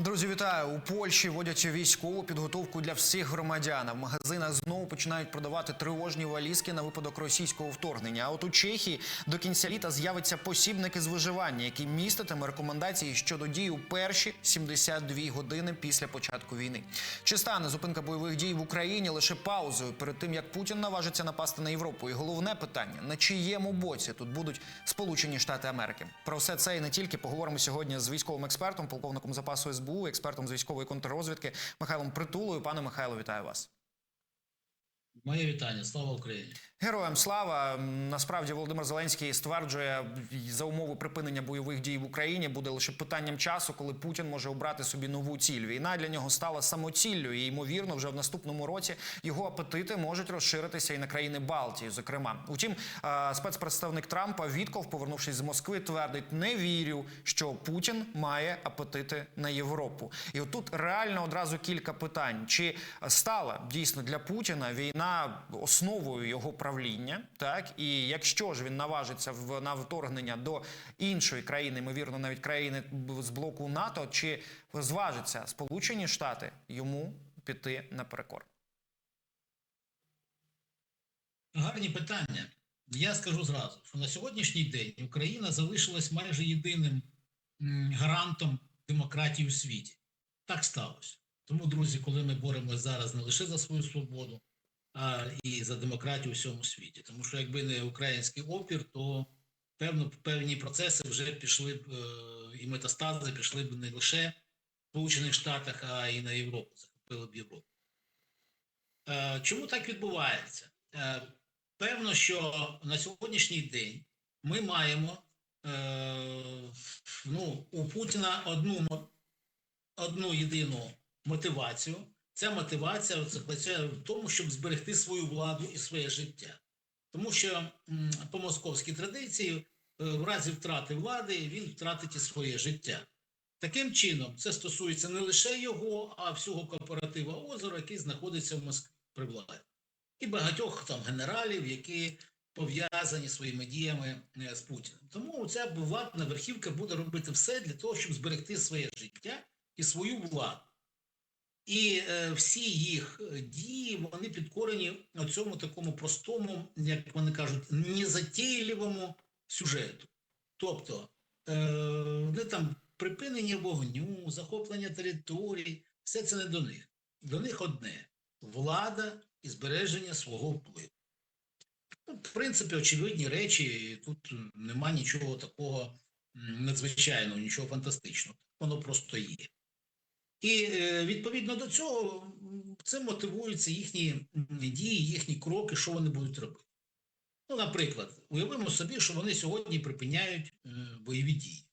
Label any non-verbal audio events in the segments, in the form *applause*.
Друзі, вітаю у Польщі. Вводять військову підготовку для всіх громадян. В магазинах знову починають продавати тривожні валізки на випадок російського вторгнення. А от у Чехії до кінця літа з'явиться посібник із виживання, який міститиме рекомендації щодо дій у перші 72 години після початку війни. Чи стане зупинка бойових дій в Україні лише паузою перед тим, як Путін наважиться напасти на Європу? І головне питання: на чиєму боці тут будуть Сполучені Штати Америки? Про все це і не тільки поговоримо сьогодні з військовим експертом, полковником запасу СБУ, експертом з військової контррозвідки Михайлом Притулою. Пане Михайло, вітаю вас. Моє вітання, слава Україні. Героям слава насправді Володимир Зеленський стверджує за умови припинення бойових дій в Україні буде лише питанням часу, коли Путін може обрати собі нову ціль. Війна для нього стала самоціллю, і ймовірно, вже в наступному році його апетити можуть розширитися і на країни Балтії. Зокрема, утім, е, спецпредставник Трампа Вітков, повернувшись з Москви, твердить: не вірю, що Путін має апетити на Європу. І отут реально одразу кілька питань: чи стала дійсно для Путіна війна основою його правління? Так і якщо ж він наважиться в на вторгнення до іншої країни, ймовірно, навіть країни з блоку НАТО, чи зважиться Сполучені Штати йому піти наперекор? Гарні питання. Я скажу зразу, що на сьогоднішній день Україна залишилась майже єдиним гарантом демократії у світі. Так сталося. Тому, друзі, коли ми боремося зараз не лише за свою свободу, а і за демократію у всьому світі. Тому що якби не український опір, то певно певні процеси вже пішли б е, і метастази пішли б не лише в Сполучених Штатах, а й на Європу, захопили б Європу. Е, Чому так відбувається? Е, Певно, що на сьогоднішній день ми маємо ну, у Путіна одну, одну єдину мотивацію. Ця мотивація заключає в тому, щоб зберегти свою владу і своє життя. Тому що по московській традиції, е, в разі втрати влади, він втратить і своє життя. Таким чином, це стосується не лише його, а всього кооператива озера, який знаходиться в Москві при владі і багатьох там генералів, які пов'язані своїми діями е, з Путіним. Тому ця владна верхівка буде робити все для того, щоб зберегти своє життя і свою владу. І е, всі їх е, дії вони підкорені цьому такому простому, як вони кажуть, незатейливому сюжету. Тобто, е, не там припинення вогню, захоплення територій, все це не до них. До них одне влада і збереження свого впливу. Ну, в принципі, очевидні речі, тут нема нічого такого надзвичайного, нічого фантастичного. Воно просто є. І е, відповідно до цього це мотивуються їхні дії, їхні кроки, що вони будуть робити. Ну, наприклад, уявимо собі, що вони сьогодні припиняють е, бойові дії.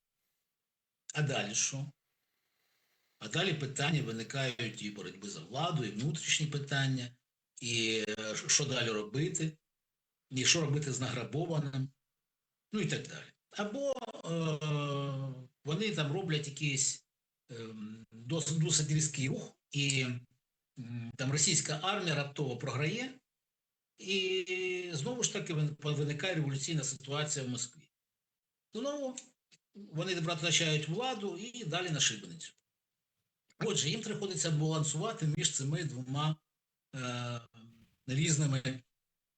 А далі що? А далі питання виникають і боротьби за владу, і внутрішні питання, і е, що далі робити, і що робити з награбованим, ну і так далі. Або е, вони там роблять якийсь е, досить, досить різкий рух, і там російська армія раптово програє, і знову ж таки виникає революційна ситуація в Москві. Знову вони втрачають владу і далі на шибеницю. Отже, їм приходиться балансувати між цими двома е, різними,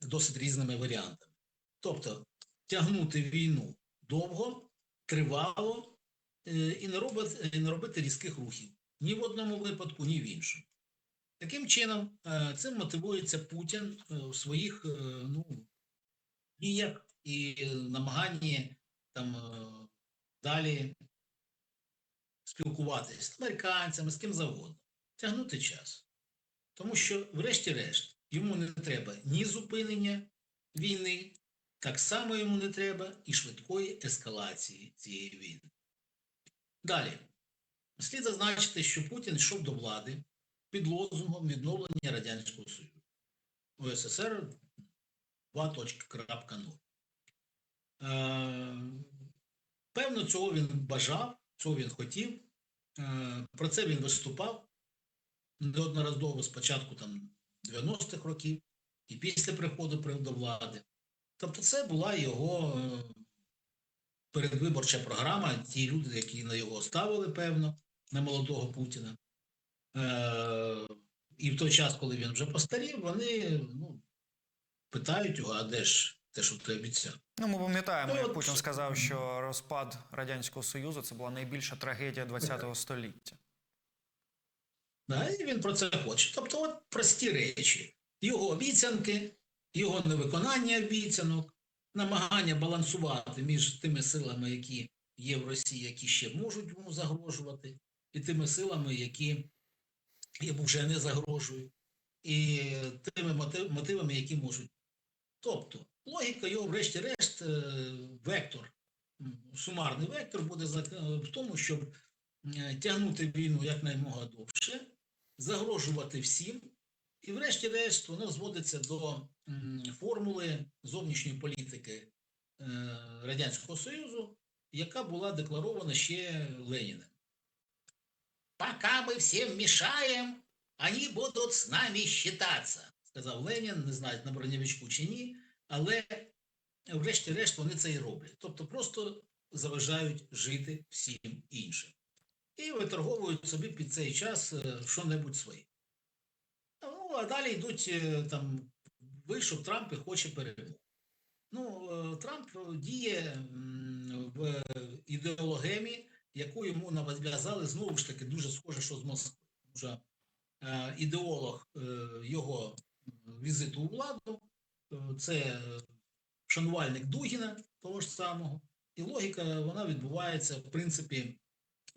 досить різними варіантами. Тобто тягнути війну довго, тривало і, не робити, не робити різких рухів ні в одному випадку, ні в іншому. Таким чином, е, цим мотивується Путін е, у своїх е, ну, діях і намаганні там е, далі спілкуватися з американцями, з ким завгодно, тягнути час. Тому що, врешті-решт, йому не треба ні зупинення війни, так само йому не треба і швидкої ескалації цієї війни. Далі, слід зазначити, що Путін йшов до влади під лозунгом відновлення Радянського Союзу. УССР 2.0. Е, Певно, цього він бажав, цього він хотів. Е, Про це він виступав неодноразово спочатку там 90-х років і після приходу до влади. Тобто, це була його е, передвиборча програма, ті люди, які на його ставили, певно, на молодого Путіна. Е, і в той час, коли він вже постарів, вони ну, питають його, а де ж те, що ти обіцяв? Ну, ми пам'ятаємо, Ну, як от- Путін сказав, що розпад радянського союзу це була найбільша трагедія ХХ століття. Да, і він про це хоче. Тобто, от прості речі: його обіцянки, його невиконання обіцянок, намагання балансувати між тими силами, які є в Росії, які ще можуть йому загрожувати, і тими силами, які йому вже не загрожують, і тими мотивами, які можуть. Тобто, логіка його, врешті-решт, е, вектор, сумарний вектор буде зак- в тому, щоб е, тягнути війну якнаймога довше, загрожувати всім, і, врешті-решт, воно зводиться до формули зовнішньої політики е, Радянського Союзу, яка була декларована ще Леніним. Пока ми всім мішаємо, вони будуть з нами считатися, сказав Ленін, не знаю, на бронєвичку чи ні, але врешті-решт вони це і роблять. Тобто просто заважають жити всім іншим. І виторговують собі під цей час е, що-небудь своє. Ну, а далі йдуть е, там, вийшов Трамп і хоче перемог. Ну, е, Трамп діє в ідеологемі, яку йому нав'язали знову ж таки дуже схоже, що з Москви. Тому що е, ідеолог е, його візиту у владу е, це шанувальник Дугіна, того ж самого. І логіка вона відбувається, в принципі,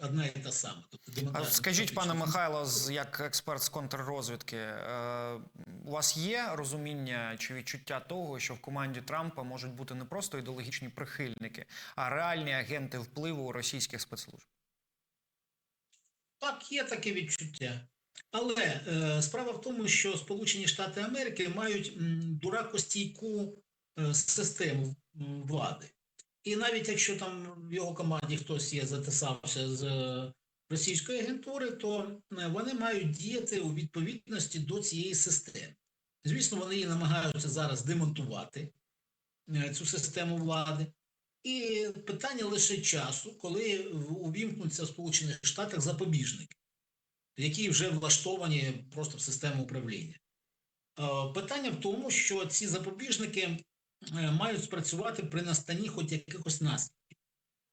одна і та сама. Тобто, А скажіть, пане Михайло, як експерт з контррозвідки, е, у вас є розуміння чи відчуття того, що в команді Трампа можуть бути не просто ідеологічні прихильники, а реальні агенти впливу російських спецслужб? Так, є таке відчуття. Але е, справа в тому, що Сполучені Штати Америки мають дуракостійку е, систему влади. І навіть якщо там в його команді хтось є затисався з е, російської агентури, то е, вони мають діяти у відповідності до цієї системи. Звісно, вони її намагаються зараз демонтувати е, цю систему влади. І питання лише часу, коли увімкнуться в Сполучених Штатах запобіжники, які вже влаштовані просто в систему управління. Питання в тому, що ці запобіжники мають спрацювати при настанні хоч якихось наслідків.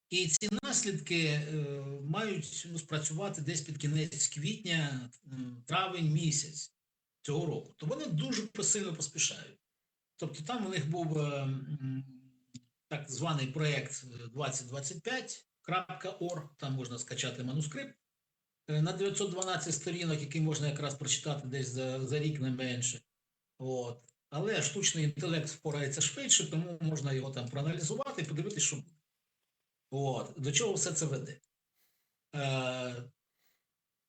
І ці наслідки е, мають ну, спрацювати десь під кінець квітня, травень місяць цього року. То вони дуже посильно поспішають. Тобто там у них був е, так званий проєкт 2025.org, там можна скачати манускрипт е, на 912 сторінок, який можна якраз прочитати десь за, за рік не менше. От. Але штучний інтелект впорається швидше, тому можна його там проаналізувати і подивитися, що буде. От. До чого все це веде. Е,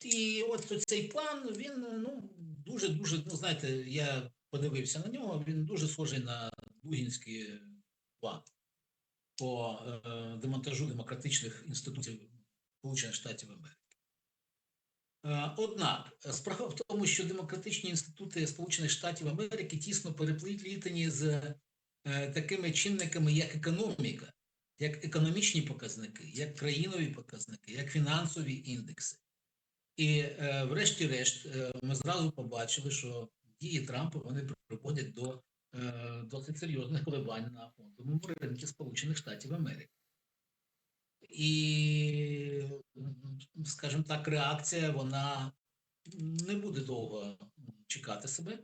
і от цей план, він ну, дуже-дуже, ну знаєте, я подивився на нього, він дуже схожий на Дугінський план по е, демонтажу демократичних інститутів Сполучених Штатів Америки. Е, Однак справа в тому, що демократичні інститути Сполучених Штатів Америки тісно переплітані з е, такими чинниками, як економіка, як економічні показники, як країнові показники, як фінансові індекси. І, е, врешті-решт, е, ми зразу побачили, що дії Трампа вони приводять до е, досить серйозних коливань на фондовому ринку Сполучених Штатів Америки. І, скажімо так, реакція вона не буде довго чекати себе.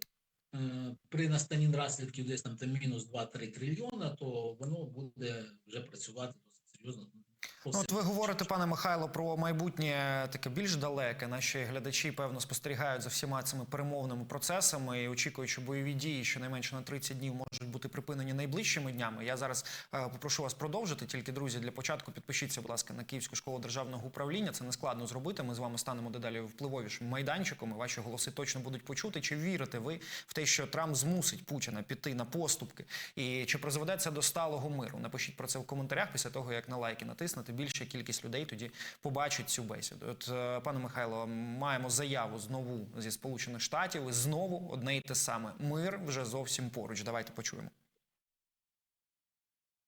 Е, При настанні наслідків десь там мінус 2-3 трильйона, то воно буде вже працювати досить серйозно. Ну, от ви говорите, пане Михайло, про майбутнє таке більш далеке. Наші глядачі певно спостерігають за всіма цими перемовними процесами і очікують, що бойові дії щонайменше на 30 днів можуть бути припинені найближчими днями. Я зараз е, попрошу вас продовжити. Тільки друзі, для початку підпишіться, будь ласка, на Київську школу державного управління. Це не складно зробити. Ми з вами станемо дедалі впливовішим майданчиком. і Ваші голоси точно будуть почути. Чи вірите ви в те, що Трамп змусить Путіна піти на поступки? І чи призведе це до сталого миру? Напишіть про це в коментарях після того, як на лайки натиснете. Більша кількість людей тоді побачить цю бесіду. От, е, пане Михайло, маємо заяву знову зі Сполучених Штатів. І знову одне й те саме. Мир вже зовсім поруч. Давайте почуємо.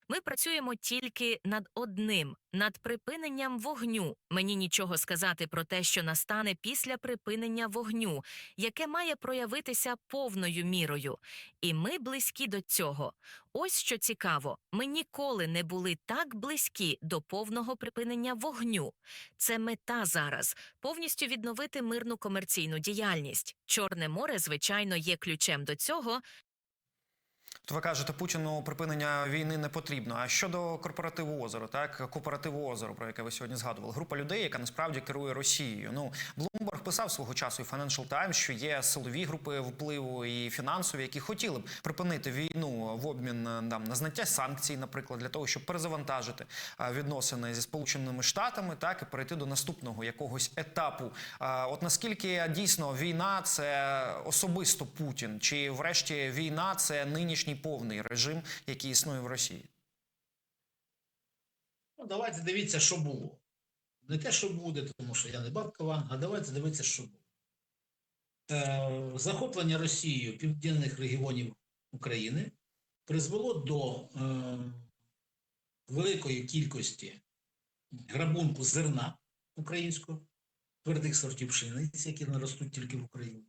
Ми працюємо тільки над одним над припиненням вогню. Мені нічого сказати про те, що настане після припинення вогню, яке має проявитися повною мірою. І ми близькі до цього. Ось що цікаво: ми ніколи не були так близькі до повного припинення вогню. Це мета зараз повністю відновити мирну комерційну діяльність. Чорне море, звичайно, є ключем до цього, То ви кажете, Путіну припинення війни не потрібно. А щодо корпоративу озеро, так кооперативу озеро, про яке ви сьогодні згадували, група людей, яка насправді керує Росією. Ну Блумберг писав свого часу і Financial Times, що є силові групи впливу і фінансові, які хотіли б припинити війну в обмін е, там, на зняття санкцій, наприклад, для того, щоб перезавантажити е, відносини зі сполученими штатами, так і перейти до наступного якогось етапу. Е, От наскільки дійсно війна це особисто Путін, чи врешті війна це нинішній повний режим, який існує в Росії? Ну, давайте дивіться, що було. Не те, що буде, тому що я не бабка Ван, а давайте дивитися, що було. Е, захоплення Росією південних регіонів України призвело до е, великої кількості грабунку зерна українського, твердих сортів пшениці, які не ростуть тільки в Україні,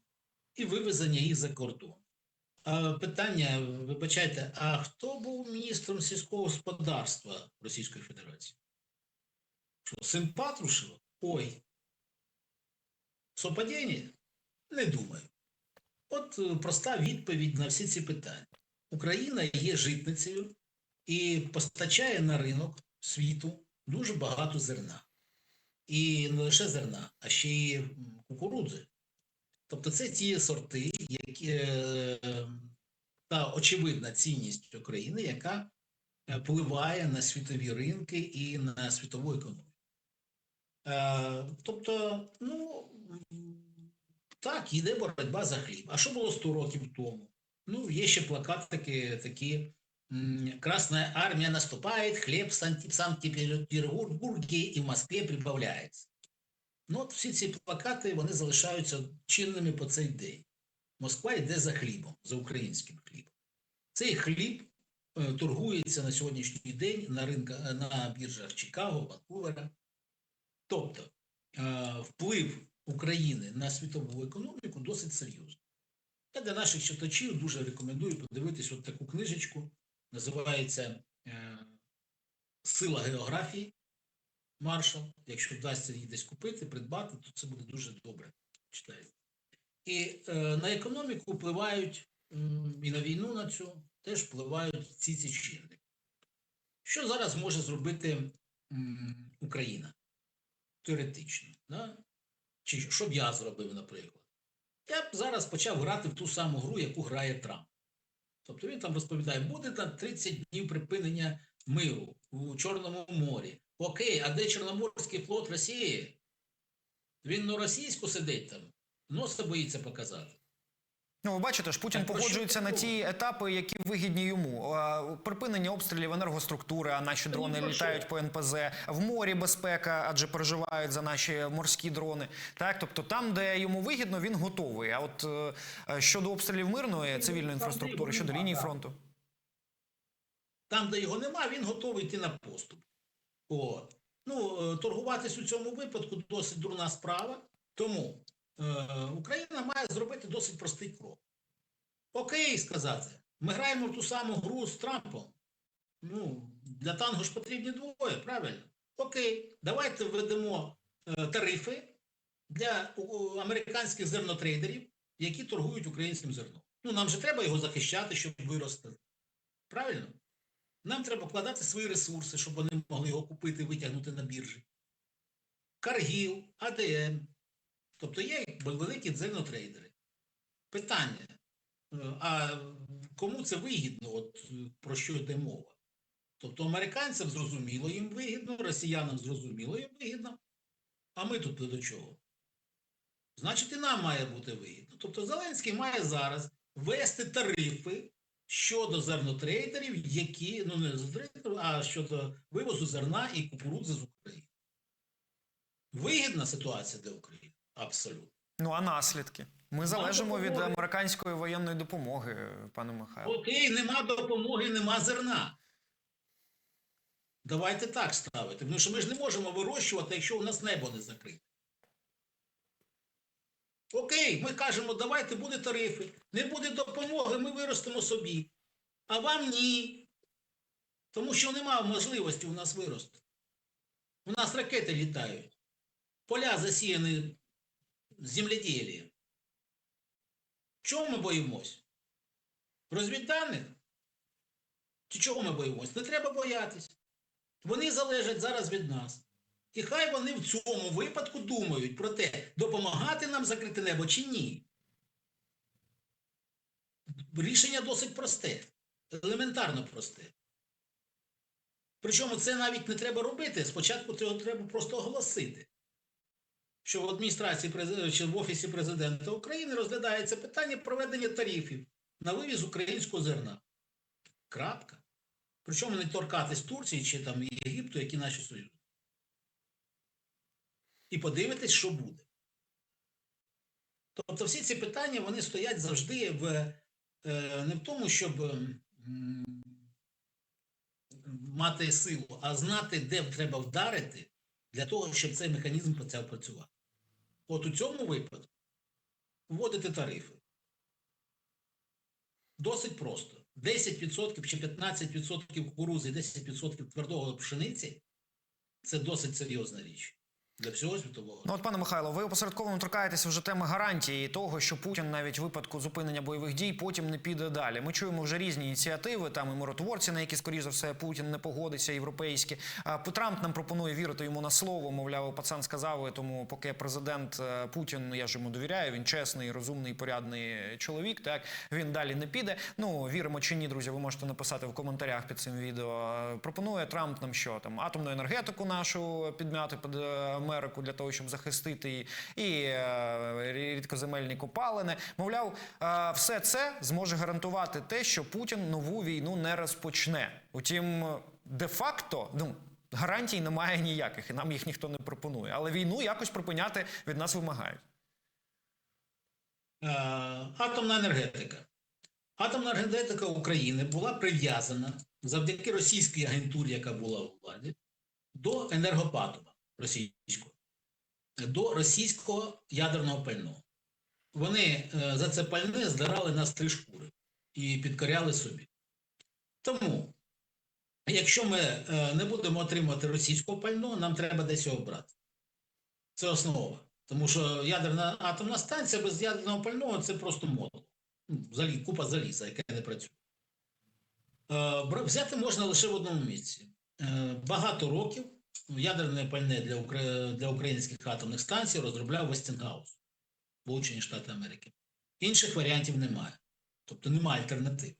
і вивезення їх за кордон. Питання, вибачайте, а хто був міністром сільського господарства Російської Федерації? Що, син Патрушева? Ой. Совпадіння? Не думаю. От е, проста відповідь на всі ці питання. Україна є житницею і постачає на ринок світу дуже багато зерна. І не лише зерна, а ще й кукурудзи. Тобто це ті сорти, які е, та очевидна цінність України, яка е, впливає на світові ринки і на світову економіку. Е, Тобто, ну так, йде боротьба за хліб. А що було 100 років тому? Ну, є ще плакатики такі. м, Красная армия наступает, хлеб в Санкт- Санкт-Петербурге и в Москве прибавляется. Ну, от всі ці плакати вони залишаються чинними по цей день. Москва йде за хлібом, за українським хлібом. Цей хліб е, торгується на сьогоднішній день на ринках на біржах Чикаго, Ванкувера. Тобто е, вплив України на світову економіку досить серйозний. Я для наших читачів дуже рекомендую подивитись от таку книжечку. Називається е, Сила географії. Маршал. Якщо вдасться її десь купити, придбати, то це буде дуже добре. Читайте. І е, на економіку впливають і на війну на цю теж впливають ці ці чинники. Що зараз може зробити м, Україна? Теоретично. Да? Чи що б я зробив, наприклад? Я б зараз почав грати в ту саму гру, яку грає Трамп. Тобто він там розповідає, буде там 30 днів припинення миру у Чорному морі. Окей, а де Чорноморський флот Росії? Він на російську сидить там, носа боїться показати. Ну, ви бачите ж, Путін Так, погоджується на ті етапи, які вигідні йому. Припинення обстрілів енергоструктури, а наші дрони літають по НПЗ. В морі безпека, адже переживають за наші морські дрони. Так, тобто там, де йому вигідно, він готовий. А от е, щодо обстрілів мирної цивільної інфраструктури, щодо лінії фронту. Там, де його нема, він готовий йти на поступ. От. Ну, е, торгуватись у цьому випадку досить дурна справа. Тому е, Україна має зробити досить простий крок. Окей, сказати, ми граємо в ту саму гру з Трампом. Ну, для танго ж потрібні двоє, правильно? Окей, давайте введемо е, тарифи для у, американських зернотрейдерів, які торгують українським зерном. Ну, нам же треба його захищати, щоб вирости. Правильно? Нам треба вкладати свої ресурси, щоб вони могли його купити і витягнути на біржі. Каргіл, АДМ. Тобто є великі зернотрейдери. Питання. е, А кому це вигідно, от про що йде мова? Тобто американцям зрозуміло їм вигідно, росіянам зрозуміло їм вигідно. А ми тут до чого? Значить, і нам має бути вигідно. Тобто Зеленський має зараз ввести тарифи щодо зернотрейдерів, які, ну не зернотрейдерів, а щодо вивозу зерна і кукурудзи з України. Вигідна ситуація для України? Абсолютно. Ну а наслідки? Ми залежимо від американської воєнної допомоги, пане Михайло. Окей, нема допомоги, нема зерна. Давайте так ставити. Тому що ми ж не можемо вирощувати, якщо у нас небо не закрите. Окей, ми кажемо, давайте буде тарифи. Не буде допомоги, ми виростемо собі. А вам ні. Тому що немає можливості у нас вирости. У нас ракети літають. Поля засіяні земледілієм. Чого ми боїмось? Розвідданих? Чи чого ми боїмось? Не треба боятись. Вони залежать зараз від нас. І хай вони в цьому випадку думають про те, допомагати нам закрити небо чи ні. Рішення досить просте, елементарно просте. Причому це навіть не треба робити. Спочатку цього треба просто оголосити, що в адміністрації чи в Офісі президента України розглядається питання проведення тарифів на вивіз українського зерна. Крапка. Причому не торкатись Турції чи там Єгипту, які наші союзники. І подивитись, що буде. Тобто всі ці питання вони стоять завжди в, е, не в тому, щоб мати силу, а знати, де треба вдарити для того, щоб цей механізм почав працювати. От у цьому випадку вводити тарифи. Досить просто. 10% чи 15% кукурузи, 10% твердого пшениці це досить серйозна річ для всього світового. Ну от, пане Михайло, ви опосередковано торкаєтеся вже теми гарантії того, що Путін навіть в випадку зупинення бойових дій потім не піде далі. Ми чуємо вже різні ініціативи, там і миротворці, на які скоріш за все Путін не погодиться, європейські. А Трамп нам пропонує вірити йому на слово. Мовляв, пацан сказав, тому поки президент е, Путін, я ж йому довіряю. Він чесний, розумний, порядний чоловік. Так він далі не піде. Ну віримо чи ні, друзі. Ви можете написати в коментарях під цим відео. Пропонує Трамп нам що там атомну енергетику нашу підмяти під е, Америку для того, щоб захистити її, і е, рідкоземельні копалини. Мовляв, е, все це зможе гарантувати те, що Путін нову війну не розпочне. Утім, де-факто, ну. Гарантій немає ніяких, і нам їх ніхто не пропонує. Але війну якось припиняти від нас вимагають. Е, Атомна енергетика. Атомна енергетика України була прив'язана завдяки російській агентурі, яка була у владі, до енергопатома російського, до російського ядерного пального. Вони е, за це пальне здирали нас три шкури і підкоряли собі. Тому, якщо ми е, не будемо отримувати російського пального, нам треба десь його брати. Це основа. Тому що ядерна атомна станція без ядерного пального це просто модул. Ну, Залі, купа заліза, яке не працює. Е, взяти можна лише в одному місці. Багато років ядерне пальне для, для українських атомних станцій розробляв Вестінгаус, Сполучені Штати Америки. Інших варіантів немає. Тобто немає альтернатив.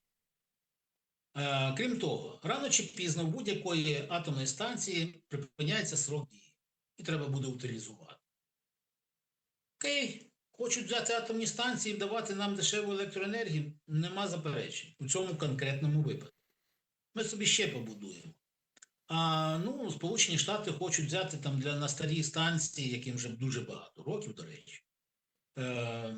Е, крім того, рано чи пізно в будь-якої атомної станції припиняється срок дії. І треба буде утилізувати. Окей, хочуть взяти атомні станції і давати нам дешеву електроенергію, нема заперечень у цьому конкретному випадку. Ми собі ще побудуємо. А ну, Сполучені Штати хочуть взяти там для на старі станції, яким вже дуже багато років, до речі, е,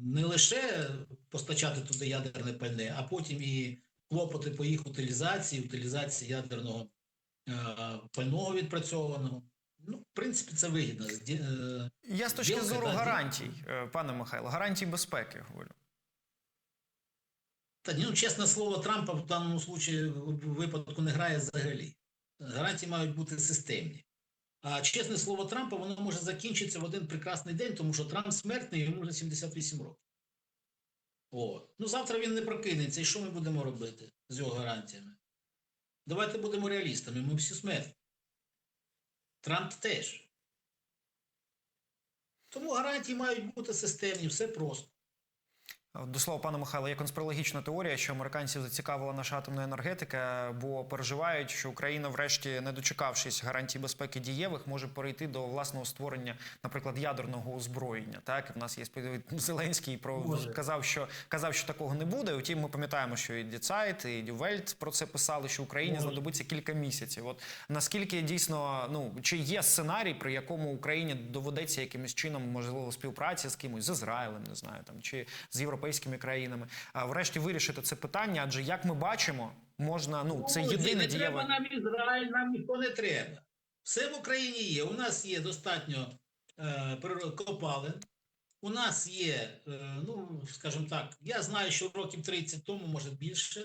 не лише постачати туди ядерне пальне, а потім і клопоти по їх утилізації, утилізації ядерного е, пального відпрацьованого. Ну, в принципі, це вигідно. Е, Я з точки зору гарантій, е, пане Михайло, гарантій безпеки говорю. Та ну, чесне слово, Трампа в даному случаї в випадку не грає взагалі. Гарантії мають бути системні. А чесне слово Трампа, воно може закінчитися в один прекрасний день, тому що Трамп смертний, йому вже 78 років. О, ну завтра він не прокинеться. І що ми будемо робити з його гарантіями? Давайте будемо реалістами. Ми всі смертні. Трамп теж. Тому гарантії мають бути системні, все просто. До слова, пане Михайло, є конспірологічна теорія, що американців зацікавила наша атомна енергетика, бо переживають, що Україна, врешті, не дочекавшись гарантій безпеки дієвих, може перейти до власного створення, наприклад, ядерного озброєння. Так, в нас є *laughs* Зеленський про Може. казав, що казав, що такого не буде. Утім, ми пам'ятаємо, що і Діцайт, і Дювельт про це писали, що Україні Може. знадобиться кілька місяців. От наскільки дійсно, ну чи є сценарій, при якому Україні доведеться якимось чином, можливо, співпраці з кимось з Ізраїлем, не знаю, там чи з європейськими країнами, а врешті вирішити це питання. Адже як ми бачимо, можна. Ну це єдине дієве. нам Ізраїль, нам ніхто не треба. Все в Україні є. У нас є достатньо е, копалин. У нас є, е, ну скажімо так, я знаю, що років 30 тому, може більше,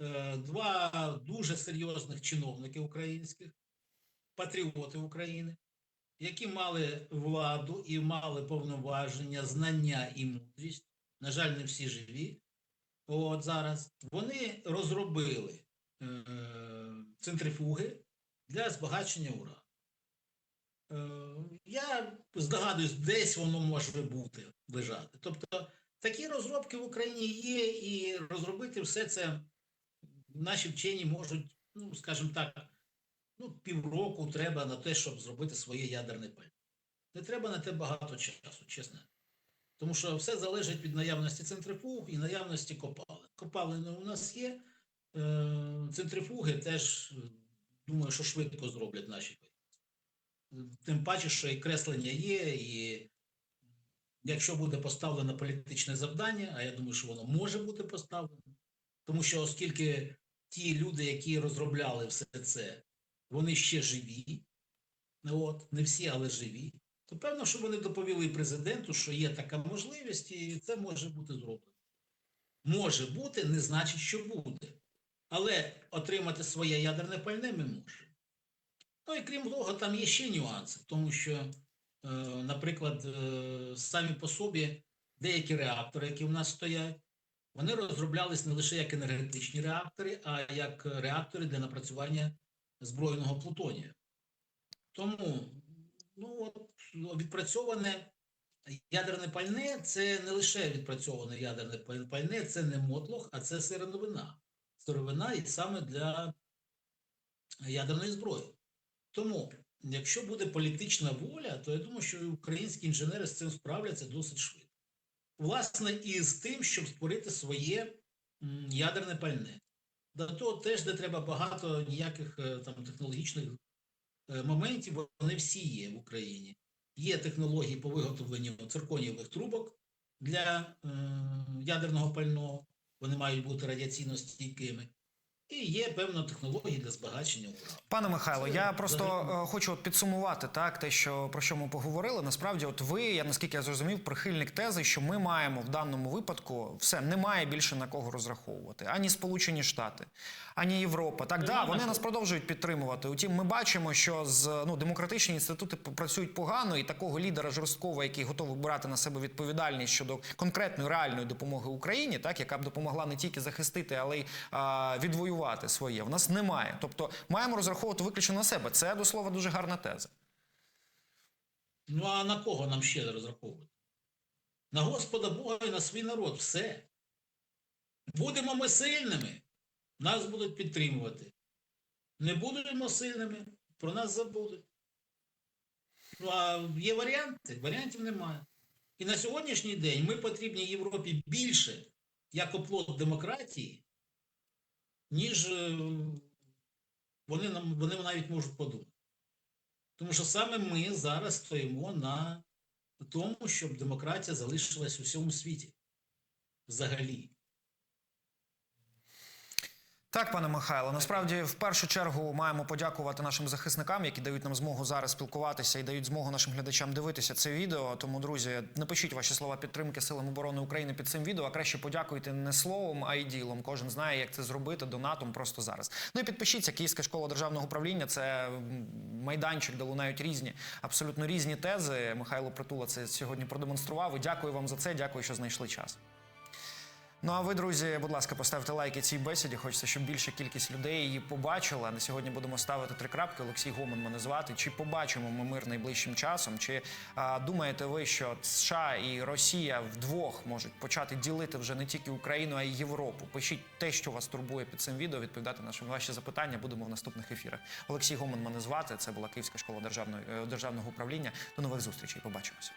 е, два дуже серйозних чиновники українських, патріоти України, які мали владу і мали повноваження, знання і мудрість. На жаль, не всі живі. От зараз вони розробили е, центрифуги для збагачення урану. Е, я здогадуюсь, десь воно може бути лежати. Тобто такі розробки в Україні є, і розробити все це наші вчені можуть, ну, скажімо так, ну, півроку треба на те, щоб зробити своє ядерне пальне. Не треба на те багато часу, чесно. Тому що все залежить від наявності центрифуг і наявності копалин. Копалини у нас є, е, центрифуги теж, думаю, що швидко зроблять наші. Тим паче, що і креслення є, і якщо буде поставлено політичне завдання, а я думаю, що воно може бути поставлено, тому що оскільки ті люди, які розробляли все це, вони ще живі, от, не всі, але живі, то певно, що вони доповіли президенту, що є така можливість, і це може бути зроблено. Може бути, не значить, що буде. Але отримати своє ядерне пальне ми можемо. Ну і крім того, там є ще нюанси, тому що, е, наприклад, е, самі по собі деякі реактори, які в нас стоять, вони розроблялись не лише як енергетичні реактори, а як реактори для напрацювання збройного плутонію. Тому ну, от, відпрацьоване ядерне пальне це не лише відпрацьоване ядерне пальне, це не мотлох, а це сировина. Сировина і саме для ядерної зброї. Тому, якщо буде політична воля, то я думаю, що українські інженери з цим справляться досить швидко. Власне, і з тим, щоб створити своє ядерне пальне. До того теж, де треба багато ніяких е, там технологічних моментів, вони всі є в Україні. Є технології по виготовленню цирконієвих трубок для е, ядерного пального, вони мають бути радіаційно стійкими. І є певна технологія для збагачення урану. Пане Михайло, Це я просто взагалі- е, хочу от підсумувати так, те, що про що ми поговорили. Насправді, от ви, я наскільки я зрозумів, прихильник тези, що ми маємо в даному випадку все немає більше на кого розраховувати. Ані Сполучені Штати, ані Європа. Так, да, вони нас продовжують підтримувати. Утім, ми бачимо, що з ну демократичні інститути працюють погано, і такого лідера жорсткого, який готовий брати на себе відповідальність щодо конкретної реальної допомоги Україні, так яка б допомогла не тільки захистити, але й а, відвоювати своє. В нас немає. Тобто маємо розраховувати виключно на себе. Це до слова дуже гарна теза. Ну а на кого нам ще розраховувати? На Господа Бога і на свій народ. Все. Будемо ми сильними, нас будуть підтримувати. Не будемо сильними, про нас забудуть. Ну, а є варіанти? Варіантів немає. І на сьогоднішній день ми потрібні Європі більше як оплот демократії, ніж е, вони, нам, вони навіть можуть подумати. Тому що саме ми зараз стоїмо на тому, щоб демократія залишилась у всьому світі. Взагалі. Так, пане Михайло, насправді в першу чергу маємо подякувати нашим захисникам, які дають нам змогу зараз спілкуватися і дають змогу нашим глядачам дивитися це відео. Тому, друзі, напишіть ваші слова підтримки силам оборони України під цим відео. А краще подякуйте не словом, а й ділом. Кожен знає, як це зробити донатом просто зараз. Ну і підпишіться. Київська школа державного управління це майданчик, де лунають різні, абсолютно різні тези. Михайло Притула це сьогодні продемонстрував. І дякую вам за це. Дякую, що знайшли час. Ну а ви, друзі, будь ласка, поставте лайки цій бесіді. Хочеться, щоб більша кількість людей її побачила. На сьогодні будемо ставити три крапки. Олексій Гоман мене звати. Чи побачимо ми мир найближчим часом? Чи а, думаєте ви, що США і Росія вдвох можуть почати ділити вже не тільки Україну, а й Європу? Пишіть те, що вас турбує під цим відео. Відповідати на ваші запитання. Будемо в наступних ефірах. Олексій Гоман мене звати. Це була Київська школа державної е, державного управління. До нових зустрічей. Побачимося.